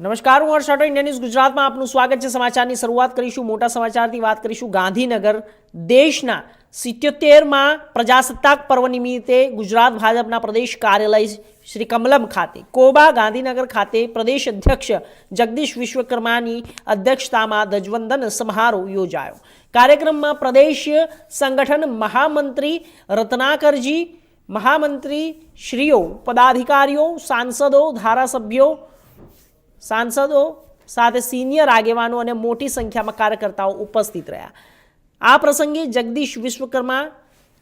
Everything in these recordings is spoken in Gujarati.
નમસ્કાર, હું હર્ષ ઇન્ડિયા ન્યૂઝ ગુજરાતમાં આપનું સ્વાગત છે. સમાચારની શરૂઆત કરીશું, મોટા સમાચારથી વાત કરીશું. ગાંધીનગર દેશના સિત્યોતેરમાં પ્રજાસત્તાક પર્વ નિમિત્તે ગુજરાત ભાજપના પ્રદેશ કાર્યાલય શ્રી કમલમ ખાતે, કોબા ગાંધીનગર ખાતે પ્રદેશ અધ્યક્ષ જગદીશ વિશ્વકર્માની અધ્યક્ષતામાં ધ્વજવંદન સમારોહ યોજાયો. કાર્યક્રમમાં પ્રદેશ સંગઠન મહામંત્રી રત્નાકરજી મહામંત્રી શ્રીઓ પદાધિકારીઓ, સાંસદો, ધારાસભ્યો સાંસદો સાથે સિનિયર આગેવાનો અને મોટી સંખ્યામાં કાર્યકર્તાઓ ઉપસ્થિત રહ્યા. આ પ્રસંગે જગદીશ વિશ્વકર્મા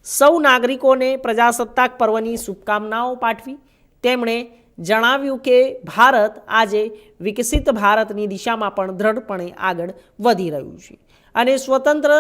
સૌ નાગરિકોને પ્રજાસત્તાક પર્વની શુભકામનાઓ પાઠવી. તેમણે જણાવ્યું કે ભારત આજે વિકસિત ભારતની દિશામાં પણ દ્રઢપણે આગળ વધી રહ્યું છે અને સ્વતંત્ર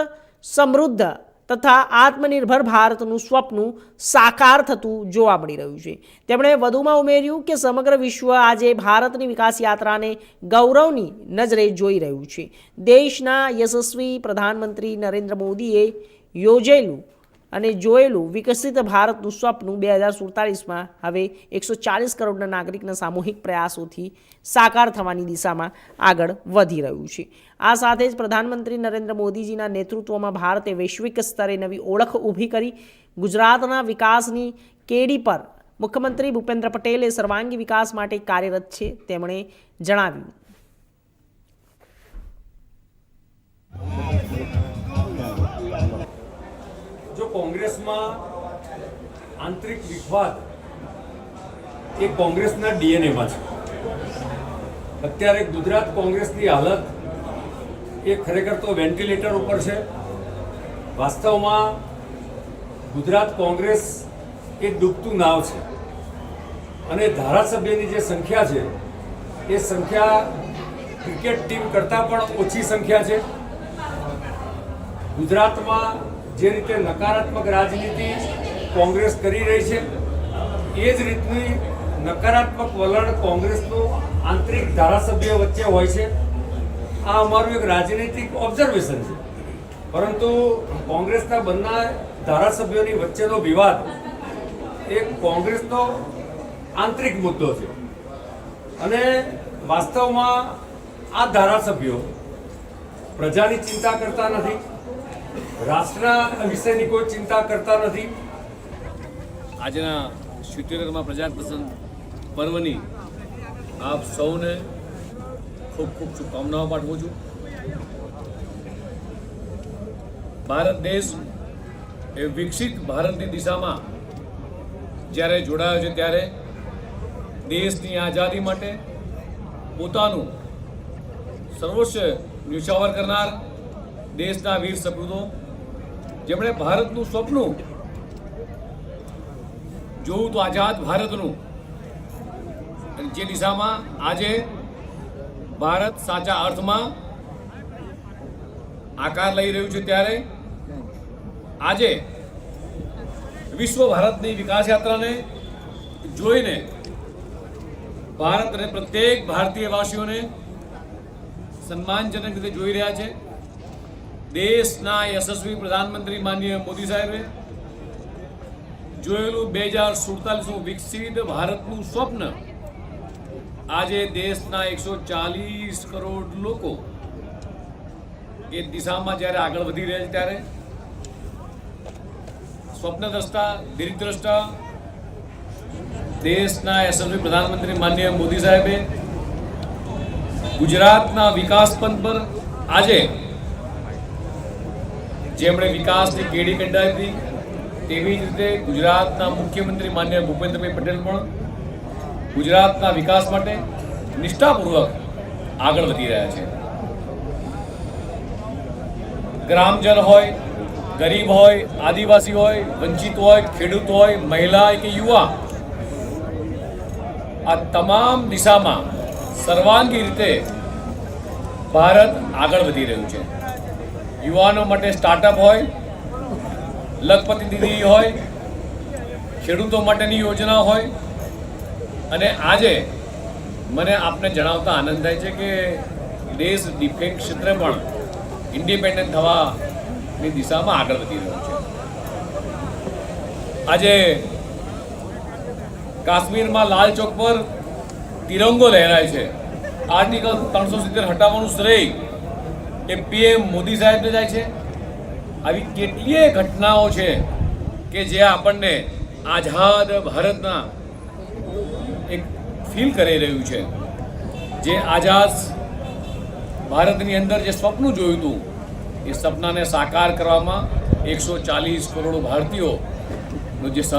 સમૃદ્ધ તથા આત્મનિર્ભર ભારતનું સ્વપ્ન સાકાર થતું જોવા મળી રહ્યું છે. તેમણે વધુમાં ઉમેર્યું કે સમગ્ર વિશ્વ આજે ભારતની વિકાસ યાત્રાને ગૌરવની નજરે જોઈ રહ્યું છે. દેશના યશસ્વી પ્રધાનમંત્રી નરેન્દ્ર મોદીએ યોજેલું અને જોયેલું વિકસિત ભારતનું સ્વપ્નું બે હજાર સુડતાલીસમાં હવે એકસો ચાલીસ કરોડના નાગરિકના સામૂહિક પ્રયાસોથી સાકાર થવાની દિશામાં આગળ વધી રહ્યું છે. આ સાથે જ પ્રધાનમંત્રી નરેન્દ્ર મોદીજીના નેતૃત્વમાં ભારતે વૈશ્વિક સ્તરે નવી ઓળખ ઊભી કરી. ગુજરાતના વિકાસની કેડી પર મુખ્યમંત્રી ભૂપેન્દ્ર પટેલે સર્વાંગી વિકાસ માટે કાર્યરત છે, તેમણે જણાવ્યું. કોંગ્રેસમાં આંતરિક વિખવાદ એ કોંગ્રેસના ડીએનએમાં છે. અત્યારે ગુજરાત કોંગ્રેસની હાલત એ ખરેખર તો વેન્ટિલેટર ઉપર છે. વાસ્તવમાં ગુજરાત કોંગ્રેસ એ ડૂબતું નાવ છે. અને ધારાસભ્યની જે સંખ્યા છે, એ સંખ્યા ક્રિકેટ ટીમ કરતાં પણ ઓછી સંખ્યા છે. ગુજરાતમાં જે રીતે નકારાત્મક રાજનીતિ કોંગ્રેસ કરી રહી છે, એ જ રીતની નકારાત્મક વલણ કોંગ્રેસનું આંતરિક ધારાસભ્ય વચ્ચે હોય છે. આ અમારું એક રાજનીતિક ઓબ્ઝર્વેશન છે. પરંતુ કોંગ્રેસના બંને ધારાસભ્યોની વચ્ચેનો વિવાદ એ કોંગ્રેસનો આંતરિક મુદ્દો છે. અને વાસ્તવમાં આ ધારાસભ્યો પ્રજાની ચિંતા કરતા નથી. રાષ્ટ્રના વિષયની કોઈ ચિંતા કરતા નથી. આજના સિત્યોતેરમાં પ્રજાપ્રસંગ પર્વની આપ સૌને ખૂબ ખૂબ શુભકામનાઓ પાઠવું છું. ભારત દેશ એ વિકસિત ભારતની દિશામાં જ્યારે જોડાયો છે ત્યારે દેશની આઝાદી માટે પોતાનું સર્વોચ્ચ ન્યુશાવર કરનાર દેશના વીર સપૂતો જેમણે ભારતનું સ્વપ્ન જોવું તો આઝાદ ભારતનું. જે દિશામાં આજે ભારત સાચા અર્થમાં આકાર લઈ રહ્યું છે ત્યારે આજે વિશ્વ ભારતની વિકાસ યાત્રાને જોઈને ભારત અને પ્રત્યેક ભારતીય વાસીઓને સન્માનજનક રીતે જોઈ રહ્યા છે. દેશના યશસ્વી પ્રધાનમંત્રી માનનીય મોદી સાહેબે જોયેલું બે હજાર સુડતાલીસનું વિકસિત ભારતનું સ્વપ્ન. આજે દેશના એકસો ચાલીસ કરોડ લોકો એ દિશામાં જ્યારે આગળ વધી રહ્યા છે ત્યારે સ્વપ્નદ્રષ્ટા દીર્ઘદ્રષ્ટા દેશના યશસ્વી પ્રધાનમંત્રી માનનીય મોદી સાહેબે ગુજરાતના વિકાસ પંથ પર આજે જેમણે વિકાસની કેડી કંડાવી હતી, તેવી જ રીતે ગુજરાતના મુખ્યમંત્રી માન્ય ભૂપેન્દ્રભાઈ પટેલ પણ ગુજરાતના વિકાસ માટે નિષ્ઠાપૂર્વક આગળ વધી રહ્યા છે. ગ્રામજન હોય, ગરીબ હોય, આદિવાસી હોય, વંચિત હોય, ખેડૂત હોય, મહિલા કે યુવા, આ તમામ દિશામાં સર્વાંગી રીતે ભારત આગળ વધી રહ્યું છે. યુવાનો માટે સ્ટાર્ટઅપ હોય, લખપતિ દીદી હોય, ખેડૂતો માટેની યોજના હોય. અને આજે મને આપને જણાવતા આનંદ થાય છે કે દેશ ડિફેન્સ ક્ષેત્રે પણ ઇન્ડિપેન્ડન્ટ થવાની દિશામાં આગળ વધી રહ્યો છે. આજે કાશ્મીરમાં લાલ ચોક પર તિરંગો લહેરાય છે. આર્ટિકલ ત્રણસો સિત્તેર હટાવવાનું શ્રેય એ પીએમ મોદી સાહેબને જાય છે. આવી કેટલીય ઘટનાઓ છે કે જે આપણને આઝાદ ભારતના એક ફીલ કરી રહ્યું છે. જે આઝાદ ભારતની અંદર જે સ્વપ્ન જોયું હતું, એ સપનાને સાકાર કરવામાં એકસો ચાલીસ કરોડ ભારતીયોનો જે